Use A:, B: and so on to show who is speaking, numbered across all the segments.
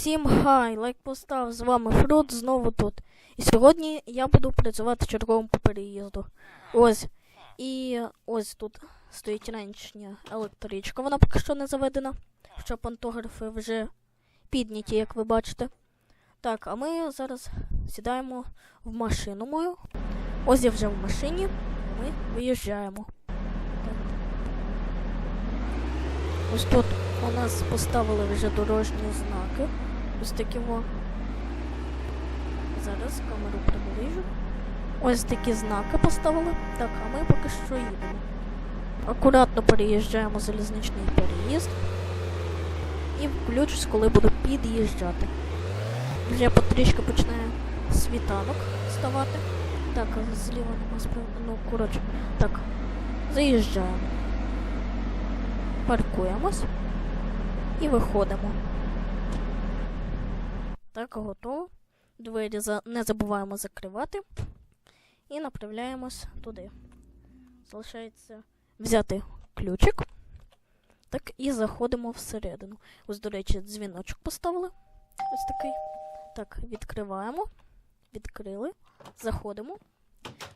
A: Всім хай, лайк постав, з вами Фрут, знову тут. І сьогодні я буду працювати черговим по переїзду. Ось. І ось тут стоїть ранішня електричка, вона поки що не заведена. Хоча пантографи вже підняті, як ви бачите. Так, а ми зараз сідаємо в машину мою. Ось я вже в машині. Ми виїжджаємо. Так. Ось тут у нас поставили вже дорожні знаки. Ось такі во. Зараз камеру приближу. Ось такі знаки поставили. Так, а ми поки що їдемо. Акуратно переїжджаємо залізничний переїзд. І включусь, коли буду під'їжджати. Вже потрішки починає світанок ставати. Так, зліва нема справа. Ну, коротше. Так. Заїжджаємо. Паркуємось і виходимо. Так, готово. Двері не забуваємо закривати. І направляємось туди. Залишається взяти ключик. Так, і заходимо всередину. Ось, до речі, дзвіночок поставили. Ось такий. Так, відкриваємо. Відкрили. Заходимо.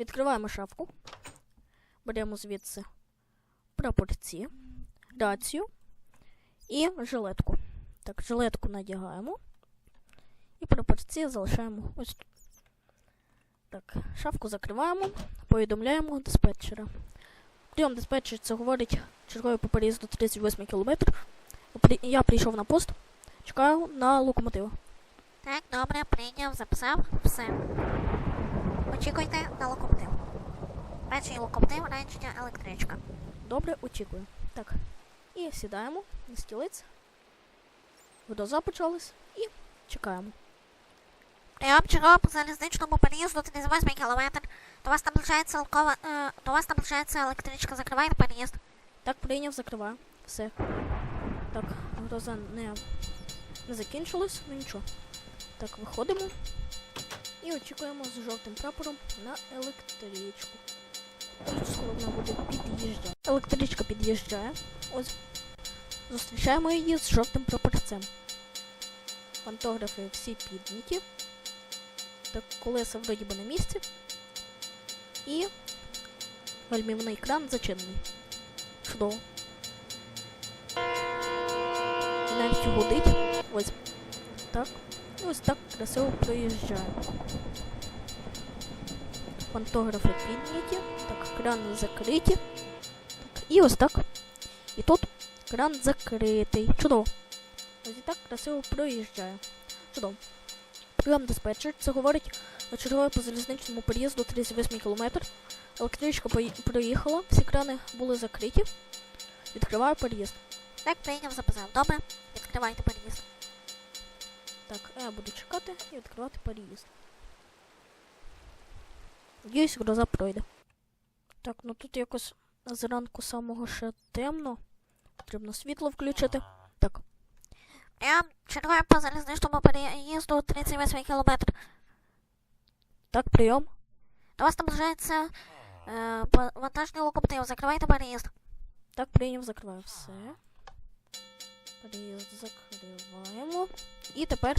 A: Відкриваємо шафку. Беремо звідси прапорці, рацію і жилетку. Так, жилетку надягаємо. І прапорці залишаємо ось тут. Так, шафку закриваємо, повідомляємо диспетчера. Прийом диспетчер це говорить черговий по переїзду 38 км. Я прийшов на пост, чекаю на локомотив.
B: Так, добре, прийняв, записав, все. Очікуйте на локомотив. Перший локомотив ранішня електричка.
A: Добре, очікую. Так. І сідаємо на стілець. Гроза почалась і чекаємо.
B: Прийом чого по залізничному переїзду 38 км. До вас наближається лкова, е, до вас наближається електричка, закривайте переїзд.
A: Так, прийняв, закриваю. Все. Так, гроза не, не закінчилась, ну нічого. Так, виходимо і очікуємо з жовтим прапором на електричку. Ось коли вона буде під'їжджати. Електричка під'їжджає. Ось. Зустрічаємо її з жовтим прапорцем. Пантографи всі підняті. Так, колеса вроді би на місці. І гальмівний кран зачинений. Чудово. Навіть гудить. Ось. Так. І ось так красиво проїжджає. Пантографи підняті. Так, крани закриті. Так, і ось так. І тут кран закритий. Чудово. Ось і так красиво проїжджає. Чудово. Прийом диспетчер. Це говорить черговий по залізничному переїзду 38 км. Електричка проїхала, всі крани були закриті. Відкриваю переїзд.
B: Так, прийняв, записав. Добре, відкривайте переїзд.
A: Так, я буду чекати і відкривати переїзд. Надіюсь, гроза пройде. Так, ну тут якось зранку самого ще темно. Потрібно світло включити. Так,
B: Прийом черговий по залізничному переїзду 38 км.
A: так, прийом.
B: До вас наближається е, вантажний локомотив, закривайте переїзд.
A: Так, прийняв, закриваю все. Переїзд закриваємо. І тепер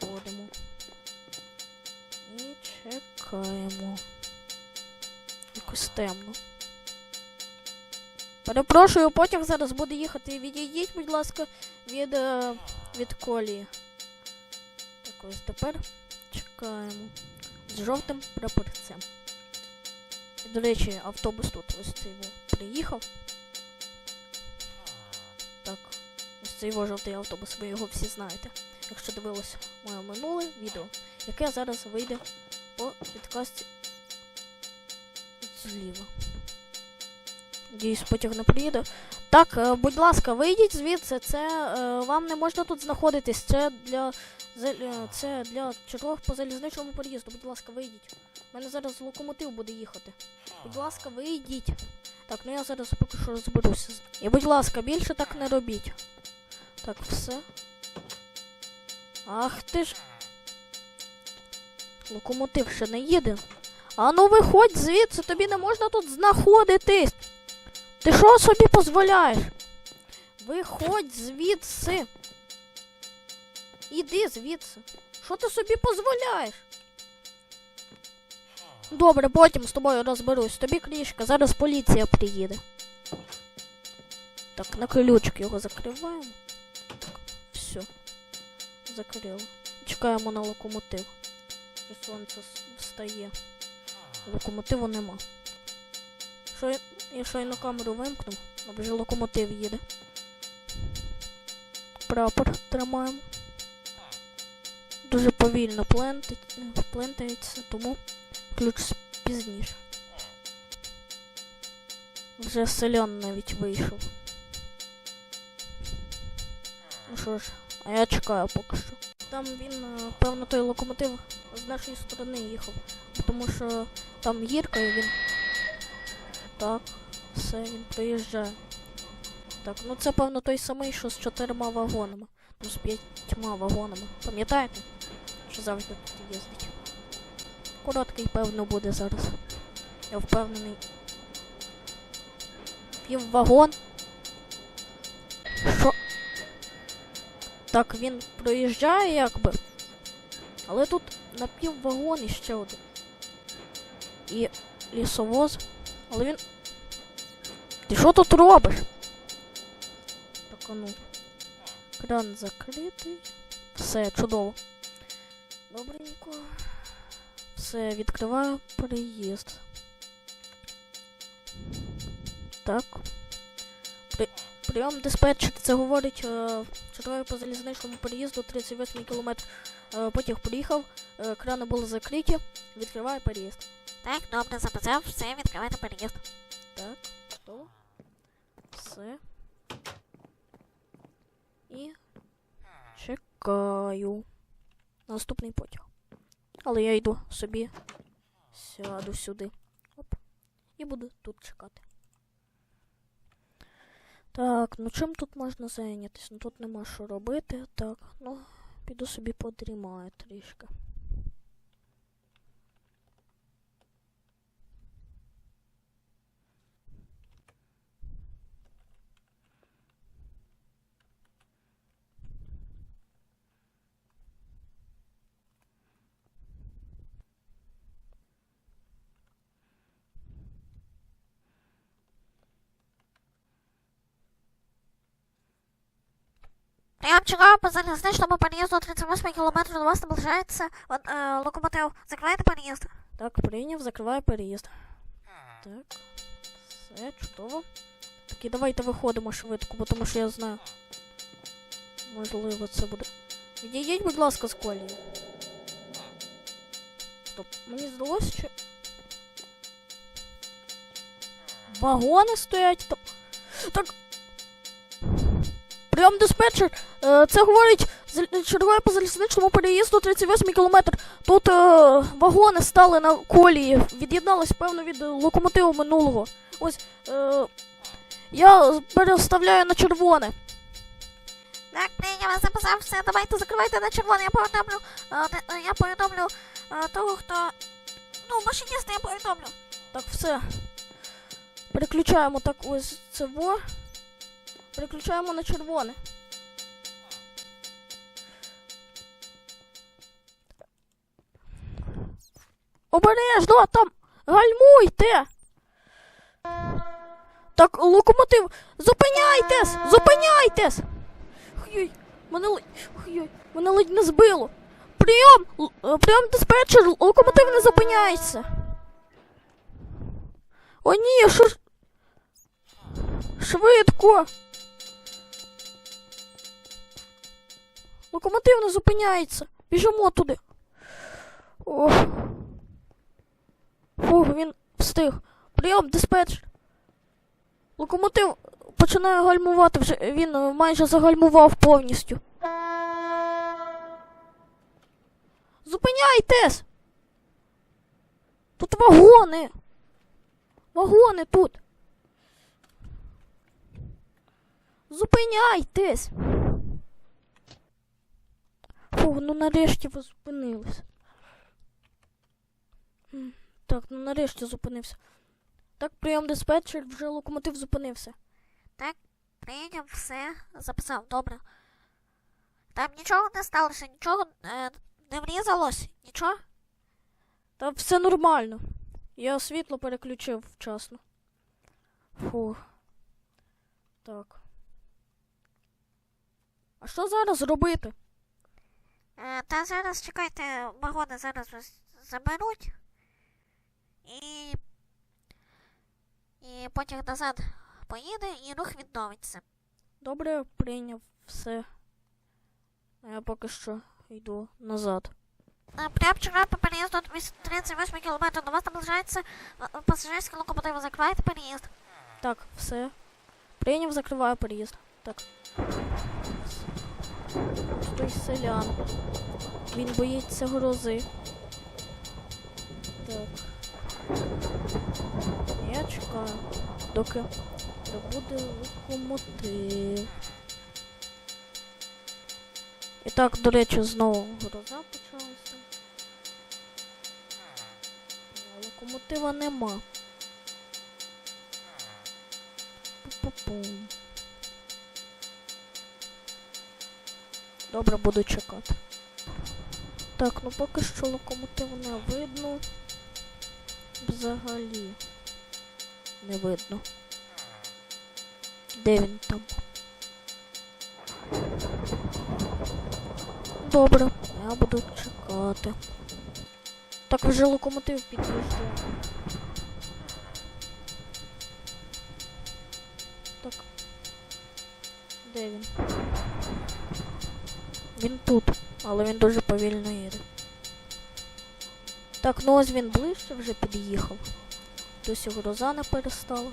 A: ходимо. І чекаємо. Якось темно. Перепрошую, потяг зараз буде їхати. Відійдіть, будь ласка, від, е, від колії. Так ось тепер чекаємо. З жовтим прапорцем. До речі, автобус тут ось цей приїхав. Так, ось цей во жовтий автобус, ви його всі знаєте. Якщо дивилися моє минуле відео, яке зараз вийде по підкасті зліва. Надіюсь, потяг не приїде. Так, е, будь ласка, вийдіть звідси. Це е, вам не можна тут знаходитись. Це для е, це для чергових по залізничному переїзду. Будь ласка, вийдіть. У мене зараз локомотив буде їхати. Будь ласка, вийдіть. Так, ну я зараз поки що розберуся. І будь ласка, більше так не робіть. Так, все. Ах ти ж. Локомотив ще не їде. А ну виходь звідси, тобі не можна тут знаходитись. Ти що собі дозволяєш? Виходь звідси. Іди звідси. Що ти собі дозволяєш? Добре, потім з тобою розберусь. Тобі крішка, зараз поліція приїде. Так, на ключик його закриваємо. Так, все. Закрили. Чекаємо на локомотив. Сонце встає. Локомотиву нема. Що я, щойно камеру вимкнув, а вже локомотив їде. Прапор тримаємо. Дуже повільно е, плентається, тому ключ пізніше. Вже селян навіть вийшов. Ну що ж, а я чекаю поки що. Там він, е, певно, той локомотив з нашої сторони їхав. Тому що там гірка і він. Так, все, він приїжджає. Так, ну це певно той самий, що з чотирма вагонами. Ну, з п'ятьма вагонами. Пам'ятаєте? Що завжди тут їздить. Короткий, певно, буде зараз. Я впевнений. Піввагон. Що? Так, він проїжджає якби. Але тут на піввагон іще один. І лісовоз. Але він. Ти що тут робиш? Так, ну. Кран закритий. Все, чудово. Добренько. Все, відкриваю переїзд. Так. При... Прийом диспетчер, це говорить, е, читаю по залізничному переїзду 38 кілометр. Е, потяг приїхав, е, крани були закриті, відкриваю переїзд.
B: Так, добре, записав, все, відкривайте переїзд.
A: Так, готово. Все. І чекаю. Наступний потяг. Але я йду собі. Сяду сюди. Оп. І буду тут чекати. Так, ну чим тут можна зайнятися? Ну тут нема що робити. Так, ну, піду собі подрімаю трішки.
B: Прям чекаю по залізничному переїзду 38 км до вас наближається от, е, локомотив. Закривайте переїзд.
A: Так, прийняв, закриваю переїзд. Так. Все, чудово. Так, і давайте виходимо швидко, бо тому що я знаю. Можливо, це буде. Відійдіть, будь ласка, з колії. Стоп, мені здалося, що. Вагони стоять там. Так. Прийом диспетчер. Е, це говорить чергує по залізничному переїзду 38 кілометр. Тут е, вагони стали на колії, від'єднались, певно, від локомотиву минулого. Ось е, я переставляю на червоне.
B: Так, прийняв, записав, все, давайте закривайте на червоне, я повідомлю, е, е, я повідомлю е, того, хто, ну, машиніста я повідомлю.
A: Так, все. Переключаємо так ось це во. Переключаємо на червоне. Обережно, там гальмуйте. Так, локомотив, зупиняйтесь! Зупиняйтесь! Ой, мене ледь, ой, мене ледь не збило. Прийом! Е, Прийом диспетчер, локомотив не зупиняється. О ні, ж. Швидко. Локомотив не зупиняється. Біжимо туди. Ох. Фух, він встиг. Прийом, диспетчер. Локомотив починає гальмувати вже. Він е, майже загальмував повністю. Зупиняйтесь! Тут вагони! Вагони тут. Зупиняйтесь. Фух, ну нарешті ви зупинились. М, Так, ну нарешті зупинився. Так, прийом диспетчер, вже локомотив зупинився.
B: Так, Прийняв, все, записав, добре. Там нічого не сталося, нічого е, не врізалось, нічого.
A: Та все нормально. Я світло переключив вчасно. Фу. Так. А що зараз робити?
B: Е, та зараз чекайте, вагони зараз заберуть. І. І потяг назад поїде і рух відновиться.
A: Добре, прийняв все. Я поки що йду назад.
B: Е, Прямо вчора по переїзду 38 км до вас наближається е, пасажирський локомотив. Закривайте переїзд.
A: Так, все. Прийняв, закриваю переїзд. Так. Той селян. Він боїться грози. Так. Я чекаю, доки прибуде локомотив. І так, до речі, знову гроза почалася. Локомотива нема. Пу-пу-пум. Добре, буду чекати. Так, ну поки що локомотив не видно. Взагалі. Не видно. Де він там? Добре, я буду чекати. Так вже локомотив під'їжджає. Так. Де він? Він тут, але він дуже повільно їде. Так, ну ось він ближче вже під'їхав. Досі гроза не перестала.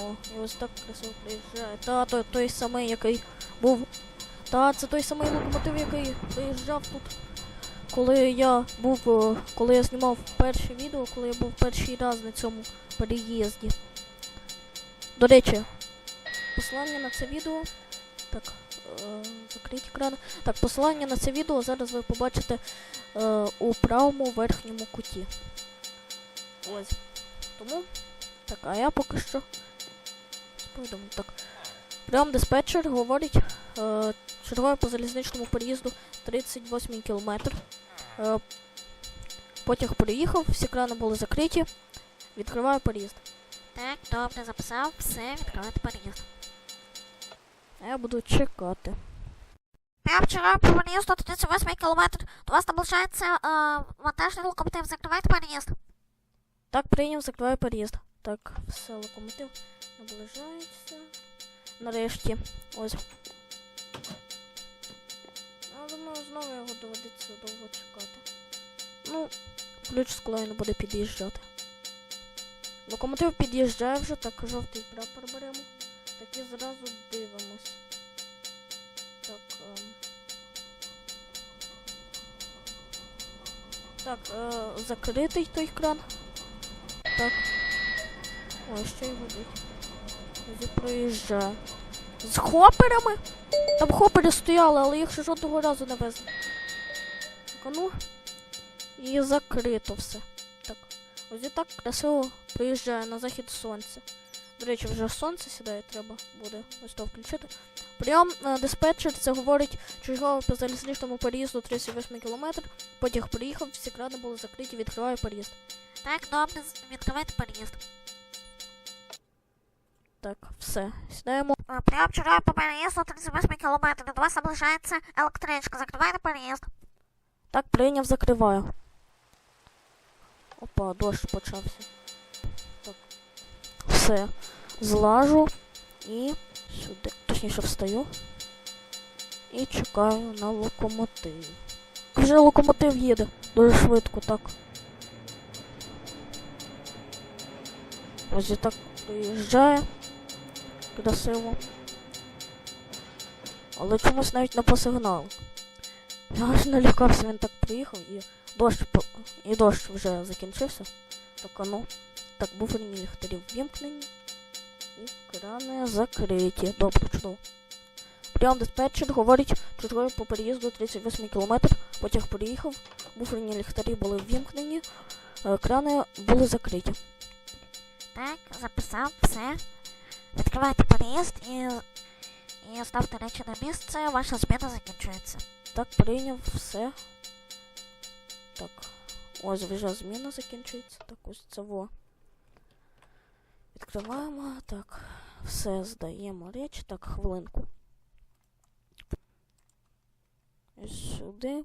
A: О, і ось так красиво приїжджає. Та, той, той самий, який був. Та, це той самий локомотив, який приїжджав тут. Коли я був, коли я знімав перше відео, коли я був перший раз на цьому переїзді. До речі, посилання на це відео. Так, е, закрить екран. Так, посилання на це відео зараз ви побачите е, у правому верхньому куті. Ось. Тому. Так, а я поки що. Повідомлю. Так. Прям диспетчер говорить е, чергове по залізничному переїзду 38 кілометр. Е, потяг приїхав, всі крани були закриті. Відкриваю переїзд.
B: Так, добре, записав, все, відкривайте переїзд.
A: А я буду чекати.
B: Прямо вчора по переїзду 38 км до вас наближається е, вантажний локомотив. Закривайте переїзд.
A: Так, прийняв, закриваю переїзд. Так, все, локомотив наближається. Нарешті. Ось. Я думаю, знову його доведеться довго чекати. Ну, ключ з колою не буде під'їжджати. Локомотив під'їжджає вже, так жовтий прапор беремо. Так і зразу дивимось. Так. Ем... Так, е, закритий той кран. Так. Ой, ще й гудить. Ось проїжджає. З хоперами? Там хопери стояли, але їх ще жодного разу не везли. Так, а ну. І закрито все. Так. Ось і так красиво приїжджає на захід сонця. До речі, вже сонце сідає, треба буде ось то включити. Прям е, диспетчер це говорить чергово по залізничному переїзду 38 км. Потяг приїхав, всі крани були закриті, відкриваю переїзд.
B: Так, добре, відкривайте переїзд.
A: Так, все. Сідаємо.
B: Е, Прямо вчора по переїзду 38 км до вас наближається електричка. Закривайте переїзд.
A: Так, прийняв, закриваю. Опа, дощ почався. Все. Злажу і сюди. Точніше встаю. І чекаю на локомотив. Вже локомотив їде. Дуже швидко, так. Ось і так приїжджає. Красиво. Але чомусь навіть не по сигналу. Я аж налякався, він так приїхав і дощ і дощ вже закінчився. Так ну. Так, буферні ліхтарі ввімкнені. І крани закриті. Добре, чудово. Прямо диспетчер говорить, черговий по переїзду 38 км. Потяг приїхав, буферні ліхтарі були ввімкнені, е, крани були закриті.
B: Так, записав, все. Відкривайте переїзд і, і ставте речі на місце, ваша зміна закінчується.
A: Так, прийняв все. Так. Ось вже зміна закінчується. Так, ось це во. Відкриваємо. Так. Все здаємо речі. Так, хвилинку. Сюди.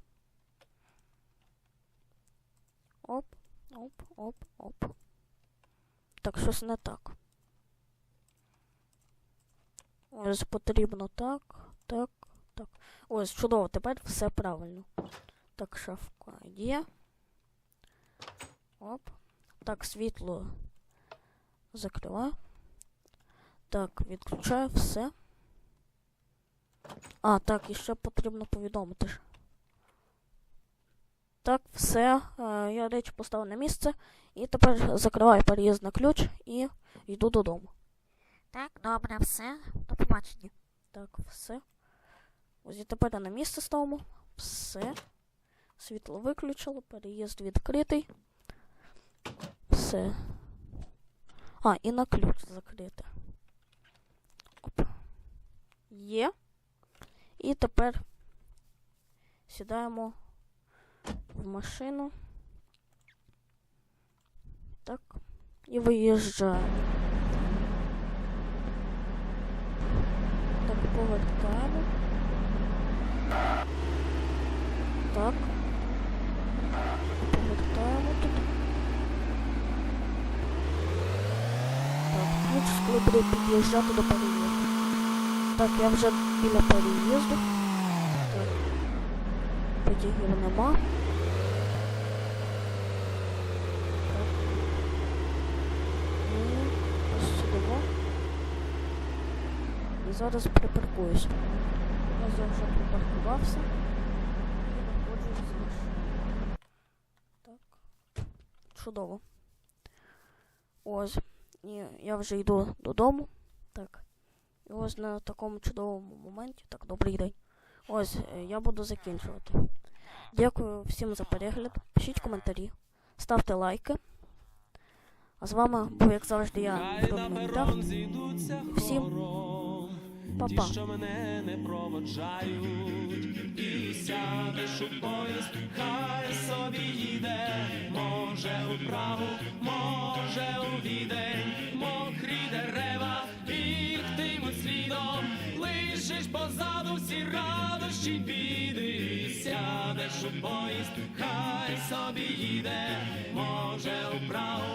A: Оп, оп, оп, оп. Так, щось не так. Ось потрібно так, так, так. Ось, чудово, тепер все правильно. Так, шафка є. Оп. Так, світло закриваю. Так, відключаю все. А, так, і ще потрібно повідомити. ж. Так, все. Е, я речі поставив на місце. І тепер закриваю переїзд на ключ і йду додому.
B: Так, добре, все. До побачення.
A: Так, все. Ось і тепер на місце ставимо. Все. Світло виключило, переїзд відкритий. Все. А, і на ключ закрити. Оп. Є. І тепер сідаємо в машину. Так. І виїжджаємо. Так, повертаємо. Так. Повертаємо тут. Ключ коли під'їжджати до переїзду. Так, я вже біля переїзду. Потягів нема. І зараз припаркуюсь. Ось я вже припаркувався. Так. Чудово. Ось. І я вже йду додому. Так. І ось на такому чудовому моменті. Так, добрий день. Ось е, я буду закінчувати. Дякую всім за перегляд. Пишіть коментарі, ставте лайки. А з вами був, як завжди, я,
C: зійдуться
A: Всім.
C: Ті, що мене не проводжають, і сядеш у поїзд, хай собі їде, може у Прагу, може у Відень, мокрі дерева, бігтимуть слідом, лишиш позаду всі радощі біди, сядеш у поїзд, хай собі їде, може у Прагу,